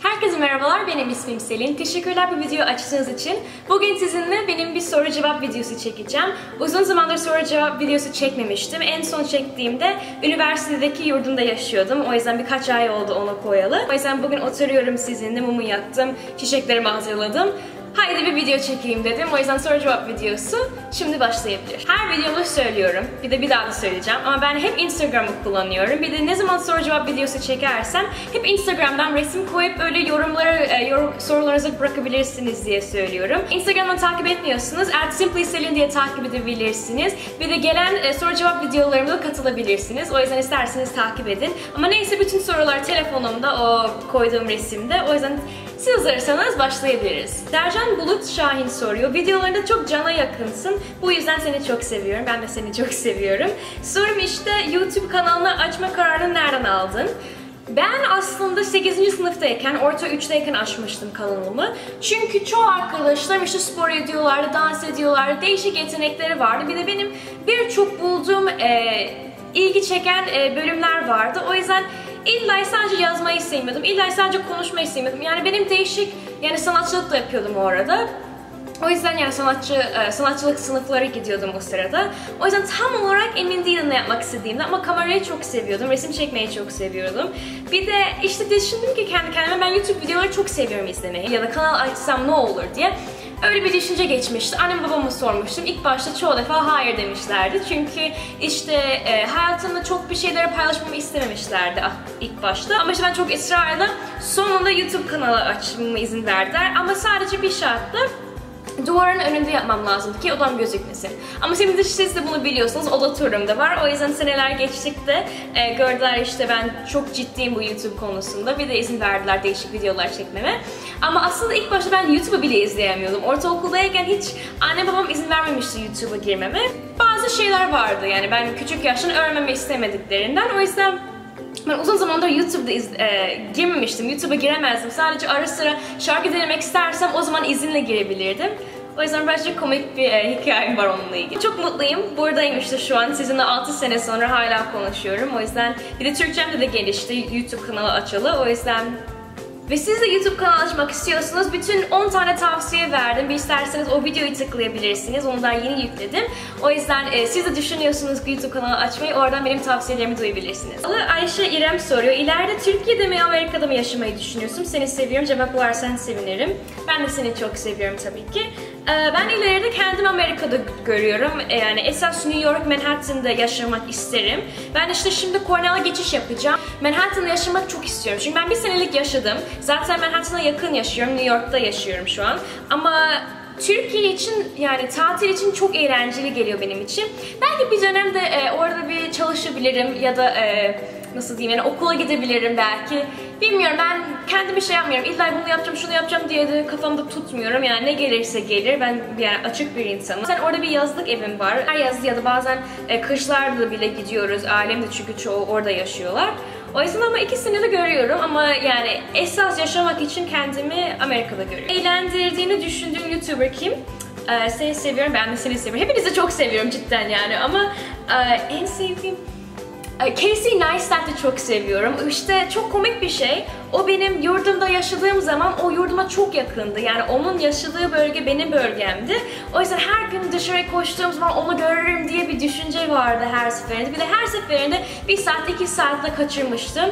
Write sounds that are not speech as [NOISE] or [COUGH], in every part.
Herkese merhabalar, benim ismim Selin. Teşekkürler bu videoyu açtığınız için. Bugün sizinle benim bir soru cevap videosu çekeceğim. Uzun zamandır soru cevap videosu çekmemiştim. En son çektiğimde üniversitedeki yurdumda yaşıyordum. O yüzden birkaç ay oldu onu koyalı. O yüzden bugün oturuyorum sizinle, mumu yaktım, çiçeklerimi hazırladım. Haydi bir video çekeyim dedim. O yüzden soru cevap videosu şimdi başlayabilir. Her videoda söylüyorum. Bir de bir daha da söyleyeceğim. Ama ben hep Instagram'ı kullanıyorum. Bir de ne zaman soru cevap videosu çekersem hep Instagram'dan resim koyup öyle yorumları, e, yorum, sorularınızı bırakabilirsiniz diye söylüyorum. Instagram'dan takip etmiyorsunuz. At simplyselin diye takip edebilirsiniz. Bir de gelen e, soru cevap videolarıma da katılabilirsiniz. O yüzden isterseniz takip edin. Ama neyse bütün sorular telefonumda o koyduğum resimde. O yüzden siz hazırsanız başlayabiliriz. Dercan Bulut Şahin soruyor. Videolarında çok cana yakınsın. Bu yüzden seni çok seviyorum. Ben de seni çok seviyorum. Sorum işte YouTube kanalını açma kararını nereden aldın? Ben aslında 8. sınıftayken, orta 3'teyken açmıştım kanalımı. Çünkü çoğu arkadaşlarım işte spor ediyorlardı, dans ediyorlardı, değişik yetenekleri vardı. Bir de benim birçok bulduğum e, ilgi çeken e, bölümler vardı. O yüzden İlla sadece yazmayı sevmiyordum. İlla sadece konuşmayı sevmiyordum. Yani benim değişik yani sanatçılık da yapıyordum o arada. O yüzden yani sanatçı, e, sanatçılık sınıfları gidiyordum o sırada. O yüzden tam olarak emin değilim ne yapmak istediğimde ama kamerayı çok seviyordum, resim çekmeyi çok seviyordum. Bir de işte düşündüm ki kendi kendime ben YouTube videoları çok seviyorum izlemeyi ya da kanal açsam ne olur diye. Öyle bir düşünce geçmişti. Annem babama sormuştum. İlk başta çoğu defa hayır demişlerdi. Çünkü işte e, hayatımda çok bir şeyleri paylaşmamı istememişlerdi ah, ilk başta. Ama işte ben çok ısrarla sonunda YouTube kanalı açmama izin verdiler. Ama sadece bir şartla duvarın önünde yapmam lazım ki odam gözükmesin. Ama şimdi siz de bunu biliyorsunuz, oda turum da var. O yüzden seneler geçtikte e, gördüler işte ben çok ciddiyim bu YouTube konusunda. Bir de izin verdiler değişik videolar çekmeme. Ama aslında ilk başta ben YouTube'u bile izleyemiyordum. Ortaokuldayken hiç anne babam izin vermemişti YouTube'a girmeme. Bazı şeyler vardı yani ben küçük yaştan öğrenmemi istemediklerinden. O yüzden ben uzun zamandır YouTube'da iz, e, girmemiştim. YouTube'a giremezdim. Sadece ara sıra şarkı denemek istersem o zaman izinle girebilirdim. O yüzden bence komik bir e, hikayem var onunla ilgili. Çok mutluyum. Buradayım işte şu an. Sizinle 6 sene sonra hala konuşuyorum. O yüzden bir de Türkçem de gelişti. YouTube kanalı açılı. O yüzden ve siz de YouTube kanalı açmak istiyorsanız bütün 10 tane tavsiye verdim. Bir isterseniz o videoyu tıklayabilirsiniz. Ondan yeni yükledim. O yüzden e, siz de düşünüyorsunuz YouTube kanalı açmayı. Oradan benim tavsiyelerimi duyabilirsiniz. Ayşe İrem soruyor. İleride Türkiye'de mi Amerika'da mı yaşamayı düşünüyorsun? Seni seviyorum. Cevaplarsan sevinirim. Ben de seni çok seviyorum tabii ki. E, ben ileride kendimi Amerika'da görüyorum. E, yani esas New York, Manhattan'da yaşamak isterim. Ben işte şimdi Cornell'a geçiş yapacağım. Manhattan'da yaşamak çok istiyorum. Çünkü ben bir senelik yaşadım. Zaten Manhattan'a yakın yaşıyorum. New York'ta yaşıyorum şu an. Ama Türkiye için yani tatil için çok eğlenceli geliyor benim için. Belki bir dönemde e, orada bir çalışabilirim ya da e, nasıl diyeyim yani okula gidebilirim belki. Bilmiyorum ben kendi bir şey yapmıyorum. İlla bunu yapacağım, şunu yapacağım diye de kafamda tutmuyorum. Yani ne gelirse gelir. Ben yani açık bir insanım. Sen orada bir yazlık evim var. Her yaz ya da bazen e, kışlarda bile gidiyoruz. Ailem de çünkü çoğu orada yaşıyorlar. O yüzden ama ikisini de görüyorum ama yani esas yaşamak için kendimi Amerika'da görüyorum. Eğlendirdiğini düşündüğüm YouTuber kim? Ee, seni seviyorum, ben de seni seviyorum. Hepinizi çok seviyorum cidden yani ama e, en sevdiğim Casey Neistat'ı çok seviyorum. İşte çok komik bir şey. O benim yurdumda yaşadığım zaman o yurduma çok yakındı. Yani onun yaşadığı bölge benim bölgemdi. O yüzden her gün dışarı koştuğum zaman onu görürüm diye bir düşünce vardı her seferinde. Bir de her seferinde bir saat iki saatte kaçırmıştım.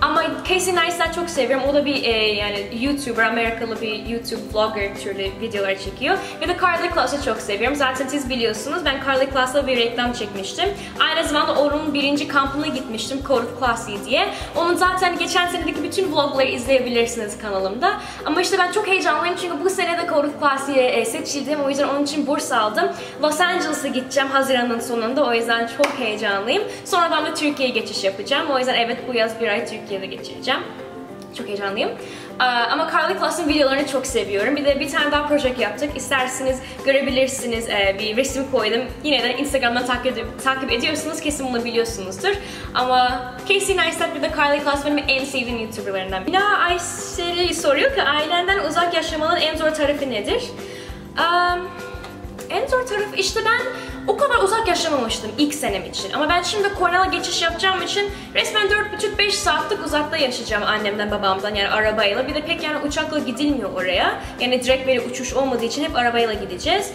Ama Casey Neistat çok seviyorum. O da bir e, yani YouTuber, Amerikalı bir YouTube vlogger türlü videolar çekiyor. Ve de Carly Claus'u çok seviyorum. Zaten siz biliyorsunuz ben Carly Claus'la bir reklam çekmiştim. Aynı zamanda onun birinci kampına gitmiştim. Code Classy diye. Onun zaten geçen senedeki bütün vlogları izleyebilirsiniz kanalımda. Ama işte ben çok heyecanlıyım çünkü bu sene de Code Classy'ye e, seçildim. O yüzden onun için burs aldım. Los Angeles'a gideceğim Haziran'ın sonunda. O yüzden çok heyecanlıyım. Sonradan da Türkiye'ye geçiş yapacağım. O yüzden evet bu yaz bir ay Türkiye Türkiye'de geçireceğim. Çok heyecanlıyım. Ama Carly Claus'un videolarını çok seviyorum. Bir de bir tane daha proje yaptık. İsterseniz görebilirsiniz. Bir resim koydum. Yine de Instagram'dan takip, ediyorsunuz. Kesin bunu biliyorsunuzdur. Ama Casey Neistat bir de Carly Claus benim en sevdiğim YouTuber'larından. Mina Ayşeli soruyor ki ailenden uzak yaşamanın en zor tarafı nedir? Um, En zor tarafı işte ben o kadar uzak yaşamamıştım ilk senem için. Ama ben şimdi Cornell'a geçiş yapacağım için resmen 4,5-5 saatlik uzakta yaşayacağım annemden babamdan yani arabayla. Bir de pek yani uçakla gidilmiyor oraya. Yani direkt böyle uçuş olmadığı için hep arabayla gideceğiz.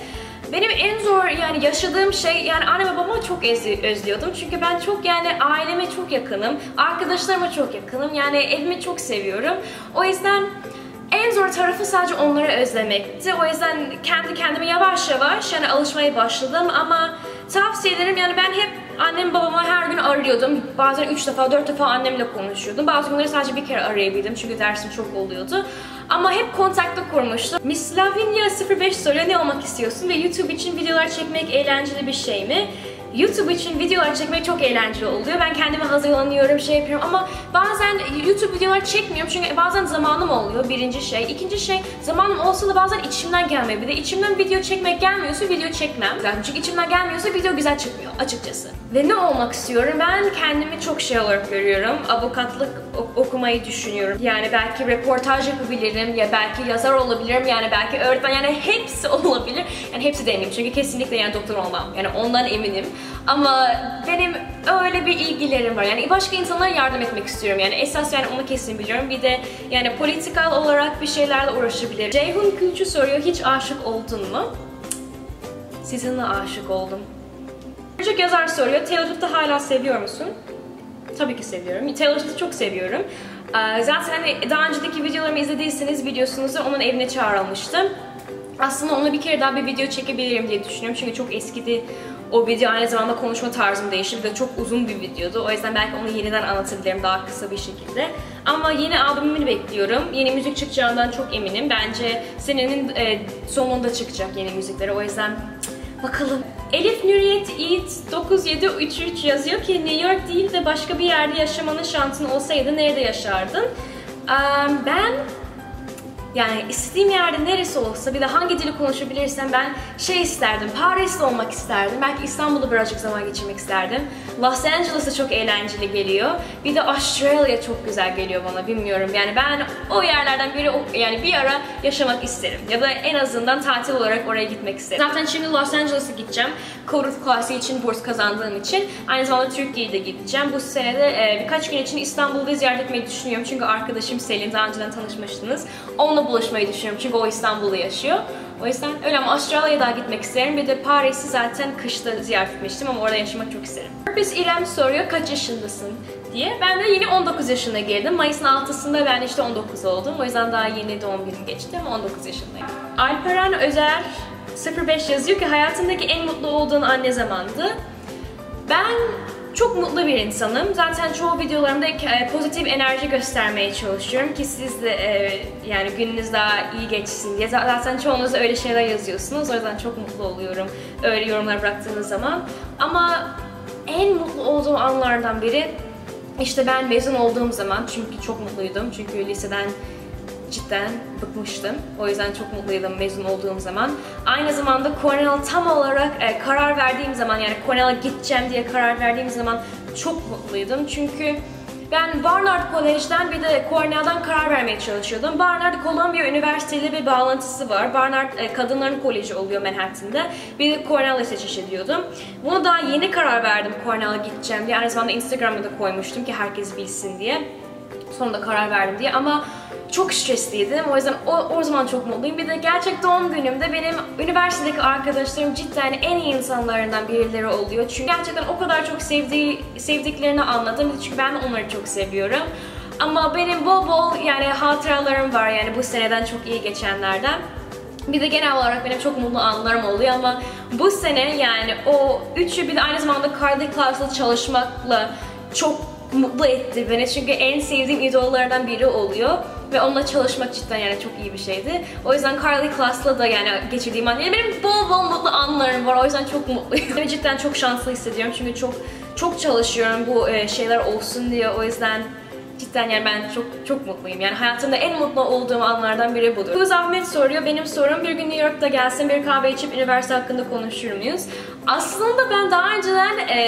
Benim en zor yani yaşadığım şey yani anne ve babamı çok özlüyordum. Çünkü ben çok yani aileme çok yakınım. Arkadaşlarıma çok yakınım. Yani evimi çok seviyorum. O yüzden en zor tarafı sadece onları özlemekti. O yüzden kendi kendime yavaş yavaş yani alışmaya başladım ama tavsiye ederim yani ben hep annem babama her gün arıyordum. Bazen 3 defa 4 defa annemle konuşuyordum. Bazı günleri sadece bir kere arayabildim çünkü dersim çok oluyordu. Ama hep kontakta kurmuştum. Miss Lavinia 05 soruyor ne olmak istiyorsun ve YouTube için videolar çekmek eğlenceli bir şey mi? YouTube için videolar çekmek çok eğlenceli oluyor. Ben kendime hazırlanıyorum, şey yapıyorum ama bazen YouTube videolar çekmiyorum çünkü bazen zamanım oluyor birinci şey. İkinci şey zamanım olsa da bazen içimden gelmiyor. Bir de içimden video çekmek gelmiyorsa video çekmem. Yani çünkü içimden gelmiyorsa video güzel çıkmıyor açıkçası. Ve ne olmak istiyorum? Ben kendimi çok şey olarak görüyorum. Avukatlık okumayı düşünüyorum. Yani belki reportaj yapabilirim ya belki yazar olabilirim yani belki öğretmen yani hepsi [LAUGHS] olabilir. Yani hepsi demeyeyim çünkü kesinlikle yani doktor olmam. Yani ondan eminim. Ama benim öyle bir ilgilerim var. Yani başka insanlara yardım etmek istiyorum. Yani esas yani onu kesin biliyorum. Bir de yani politikal olarak bir şeylerle uğraşabilirim. Ceyhun Külçü soruyor hiç aşık oldun mu? Sizinle aşık oldum. Çocuk yazar soruyor. Swift'ı hala seviyor musun? Tabii ki seviyorum. Taylor Swift'ı çok seviyorum. Ee, zaten hani daha önceki videolarımı izlediyseniz biliyorsunuz onun evine çağrılmıştım. Aslında ona bir kere daha bir video çekebilirim diye düşünüyorum. Çünkü çok eskidi o video aynı zamanda konuşma tarzım değişti. Bir de çok uzun bir videodu. O yüzden belki onu yeniden anlatabilirim daha kısa bir şekilde. Ama yeni albümümü bekliyorum. Yeni müzik çıkacağından çok eminim. Bence senenin e, sonunda çıkacak yeni müzikleri. O yüzden bakalım. Elif Nüriyet Eat 9733 yazıyor ki New York değil de başka bir yerde yaşamanın şansın olsaydı nerede yaşardın? Ben yani istediğim yerde neresi olsa bir de hangi dili konuşabilirsem ben şey isterdim. Paris'te olmak isterdim. Belki İstanbul'da birazcık zaman geçirmek isterdim. Los Angeles'a çok eğlenceli geliyor. Bir de Australia çok güzel geliyor bana bilmiyorum. Yani ben o yerlerden biri yani bir ara yaşamak isterim. Ya da en azından tatil olarak oraya gitmek isterim. Zaten şimdi Los Angeles'a gideceğim. Of Classy için burs kazandığım için. Aynı zamanda Türkiye'ye de gideceğim. Bu senede e, birkaç gün için İstanbul'da ziyaret etmeyi düşünüyorum. Çünkü arkadaşım Selin daha önceden tanışmıştınız. Onunla buluşmayı düşünüyorum çünkü o İstanbul'da yaşıyor. O yüzden öyle ama Avustralya'ya daha gitmek isterim. Bir de Paris'i zaten kışta ziyaret etmiştim ama orada yaşamak çok isterim. Purpose İrem soruyor kaç yaşındasın diye. Ben de yeni 19 yaşına geldim. Mayıs'ın 6'sında ben işte 19 oldum. O yüzden daha yeni doğum günüm geçti ama 19 yaşındayım. Alperen Özer 05 yazıyor ki hayatındaki en mutlu olduğun an ne zamandı? Ben çok mutlu bir insanım. Zaten çoğu videolarımda e, pozitif enerji göstermeye çalışıyorum ki siz de e, yani gününüz daha iyi geçsin diye. Zaten çoğunuz öyle şeyler yazıyorsunuz. O yüzden çok mutlu oluyorum öyle yorumlar bıraktığınız zaman. Ama en mutlu olduğum anlardan biri işte ben mezun olduğum zaman çünkü çok mutluydum. Çünkü liseden cidden bıkmıştım. O yüzden çok mutluydum mezun olduğum zaman. Aynı zamanda Cornell tam olarak e, karar verdiğim zaman yani Cornell'a gideceğim diye karar verdiğim zaman çok mutluydum. Çünkü ben Barnard College'den bir de Cornell'dan karar vermeye çalışıyordum. Barnard Columbia Üniversitesi bir bağlantısı var. Barnard e, kadınların koleji oluyor Manhattan'da. Bir de Cornell'e seçiş ediyordum. Bunu daha yeni karar verdim Cornell'a gideceğim diye. Aynı zamanda Instagram'da da koymuştum ki herkes bilsin diye. Sonunda karar verdim diye ama çok stresliydim. O yüzden o, o zaman çok mutluyum. Bir de gerçek doğum günümde benim üniversitedeki arkadaşlarım cidden en iyi insanlarından birileri oluyor. Çünkü gerçekten o kadar çok sevdiği, sevdiklerini anladım. Çünkü ben onları çok seviyorum. Ama benim bol bol yani hatıralarım var yani bu seneden çok iyi geçenlerden. Bir de genel olarak benim çok mutlu anlarım oluyor ama bu sene yani o üçü bir de aynı zamanda Carly Claus'la çalışmakla çok mutlu etti beni çünkü en sevdiğim idollardan biri oluyor ve onunla çalışmak cidden yani çok iyi bir şeydi. O yüzden Carly Class'la da yani geçirdiğim an, yani benim bol bol mutlu anlarım var o yüzden çok mutluyum. [LAUGHS] cidden çok şanslı hissediyorum çünkü çok çok çalışıyorum bu e, şeyler olsun diye o yüzden cidden yani ben çok çok mutluyum. Yani hayatımda en mutlu olduğum anlardan biri budur. Kız Ahmet soruyor. Benim sorum bir gün New York'ta gelsin bir kahve içip üniversite hakkında konuşur muyuz? Aslında ben daha önceden e,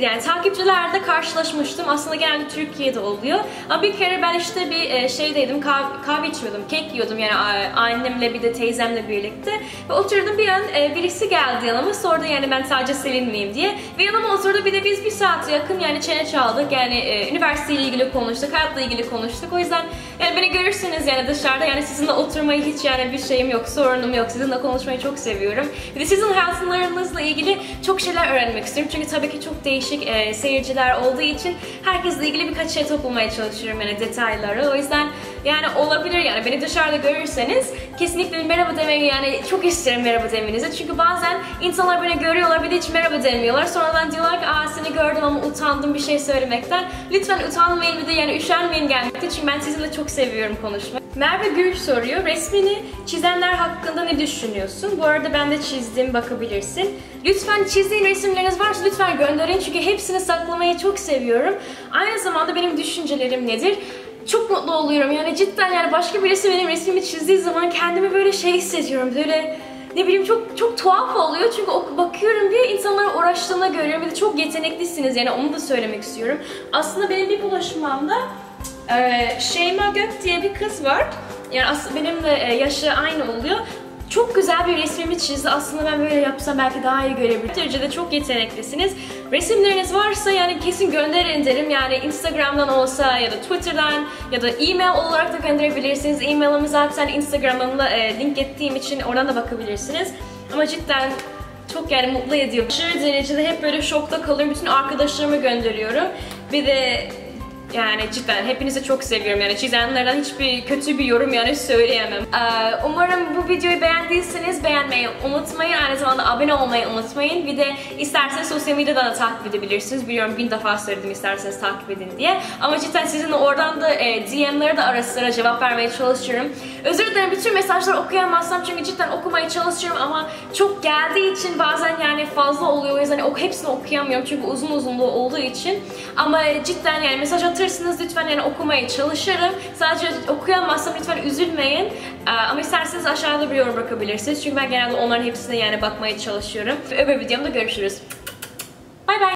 yani takipçilerde karşılaşmıştım. Aslında genelde Türkiye'de oluyor. Ama bir kere ben işte bir e, şeydeydim, kahve, kahve içiyordum, kek yiyordum yani annemle bir de teyzemle birlikte. Ve oturdum bir an e, birisi geldi yanıma sordu yani ben sadece Selin miyim diye. Ve yanıma oturdu bir de biz bir saat yakın yani çene çaldık. Yani e, üniversiteyle ilgili konuştuk, hayatla ilgili konuştuk. O yüzden yani beni görürsünüz yani dışarıda yani sizinle oturmayı hiç yani bir şeyim yok, sorunum yok. Sizinle konuşmayı çok seviyorum. Bir de sizin hayatlarınızla ilgili çok şeyler öğrenmek istiyorum. Çünkü tabii ki çok değişik e, seyirciler olduğu için herkesle ilgili birkaç şey toplamaya çalışıyorum yani detayları. O yüzden yani olabilir yani beni dışarıda görürseniz kesinlikle merhaba demeyi yani çok isterim merhaba demenizi. Çünkü bazen insanlar beni görüyorlar bir de hiç merhaba demiyorlar. Sonradan diyorlar ki aa seni gördüm ama utandım bir şey söylemekten. Lütfen utanmayın bir de yani üşenmeyin gelmekte. Çünkü ben sizinle çok seviyorum konuşmayı. Merve Gül soruyor. Resmini çizenler hakkında ne düşünüyorsun? Bu arada ben de çizdim bakabilirsin. Lütfen çizdiğin resimleriniz varsa lütfen gönderin çünkü hepsini saklamayı çok seviyorum. Aynı zamanda benim düşüncelerim nedir? Çok mutlu oluyorum yani cidden yani başka birisi benim resmimi çizdiği zaman kendimi böyle şey hissediyorum böyle ne bileyim çok çok tuhaf oluyor çünkü bakıyorum bir insanların uğraştığını görüyorum bir de çok yeteneklisiniz yani onu da söylemek istiyorum. Aslında benim bir bulaşmamda ee, Şeyma Gök diye bir kız var. Yani aslında benimle e, yaşı aynı oluyor. Çok güzel bir resmimi çizdi. Aslında ben böyle yapsam belki daha iyi görebilirim. Derecede çok yeteneklisiniz. Resimleriniz varsa yani kesin gönderin derim. Yani Instagram'dan olsa ya da Twitter'dan ya da e-mail olarak da gönderebilirsiniz. E-mailimi zaten Instagram'ımla e, link ettiğim için oradan da bakabilirsiniz. Ama cidden çok yani mutlu ediyor. Aşırı derecede hep böyle şokta kalıyorum. Bütün arkadaşlarıma gönderiyorum. Bir de yani cidden hepinizi çok seviyorum yani çizenlerden hiçbir kötü bir yorum yani söyleyemem. Ee, umarım bu videoyu beğendiyseniz beğenmeyi unutmayın. Aynı zamanda abone olmayı unutmayın. Bir de isterseniz sosyal medyadan da takip edebilirsiniz. Biliyorum bin defa söyledim isterseniz takip edin diye. Ama cidden sizin oradan da e, DM'lere de ara sıra cevap vermeye çalışıyorum. Özür dilerim bütün mesajları okuyamazsam çünkü cidden okumaya çalışıyorum ama çok geldiği için bazen yani fazla oluyor. O yüzden ok hepsini okuyamıyorum çünkü uzun uzun olduğu için. Ama cidden yani mesaj atırsınız lütfen yani okumaya çalışırım. Sadece okuyamazsam lütfen üzülmeyin. Ee, ama isterseniz aşağıda bir yorum bırakabilirsiniz. Çünkü ben genelde onların hepsine yani bakmaya çalışıyorum. Öbür videomda görüşürüz. Bay bay.